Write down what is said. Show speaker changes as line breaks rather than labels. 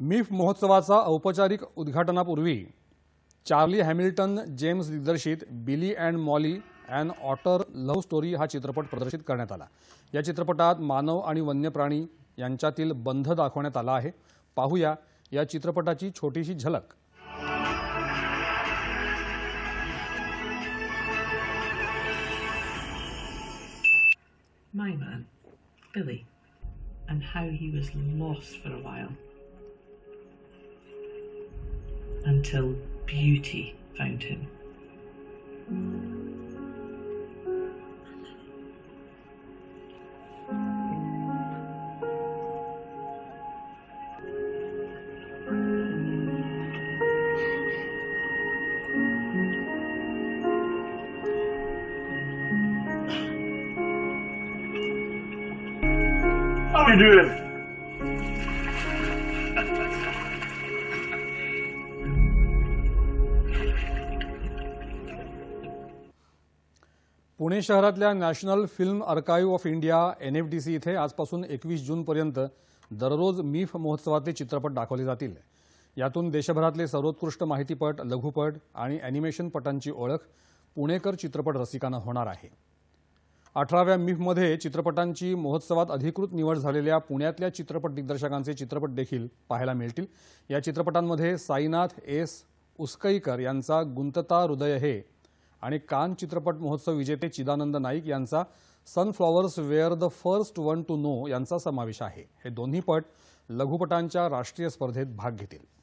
MIFF महोत्सवाचा औपचारिक उद्घाटनापूर्वी Charlie Hamilton James दिग्दर्शित Billy and Molly and otter love story हा चित्रपट प्रदर्शित करण्यात आला. या चित्रपटात मानव आणि वन्य प्राणी यांच्यातील बंध दाखवण्यात आला आहे. पाहूया या चित्रपटाची छोटीशी झलक.
My man, Billy, and how he was lost for a while. Until beauty found him.
How you doing?
Pune शहरातल्या national film archive of India N F D C इथे आजपासून एकवीस जूनपर्यंत दररोज मिफ महोत्सवातले चित्रपट दाखवले जातील. यातून देशभरातले सर्वोत्कृष्ट माहितीपट लघुपट आणि अॅनिमेशनपटांची ओळख पुणेकर चित्रपट रसिकांना होणार आहे. अठराव्या मिफमध्ये चित्रपटांची महोत्सवात अधिकृत निवड झालेल्या पुण्यातल्या चित्रपट दिग्दर्शकांचे चित्रपट देखील पाहायला मिळतील. या चित्रपटांमध्ये साईनाथ एस उसकईकर यांचा गुंतता हृदय हे आणि कान चित्रपट महोत्सव विजेते चिदानंद नाईक यांचा sunflowers were the first one to know यांचा समावेश आहे. हे दोन्ही पट लघुपटांच्या राष्ट्रीय स्पर्धेत भाग घेतील.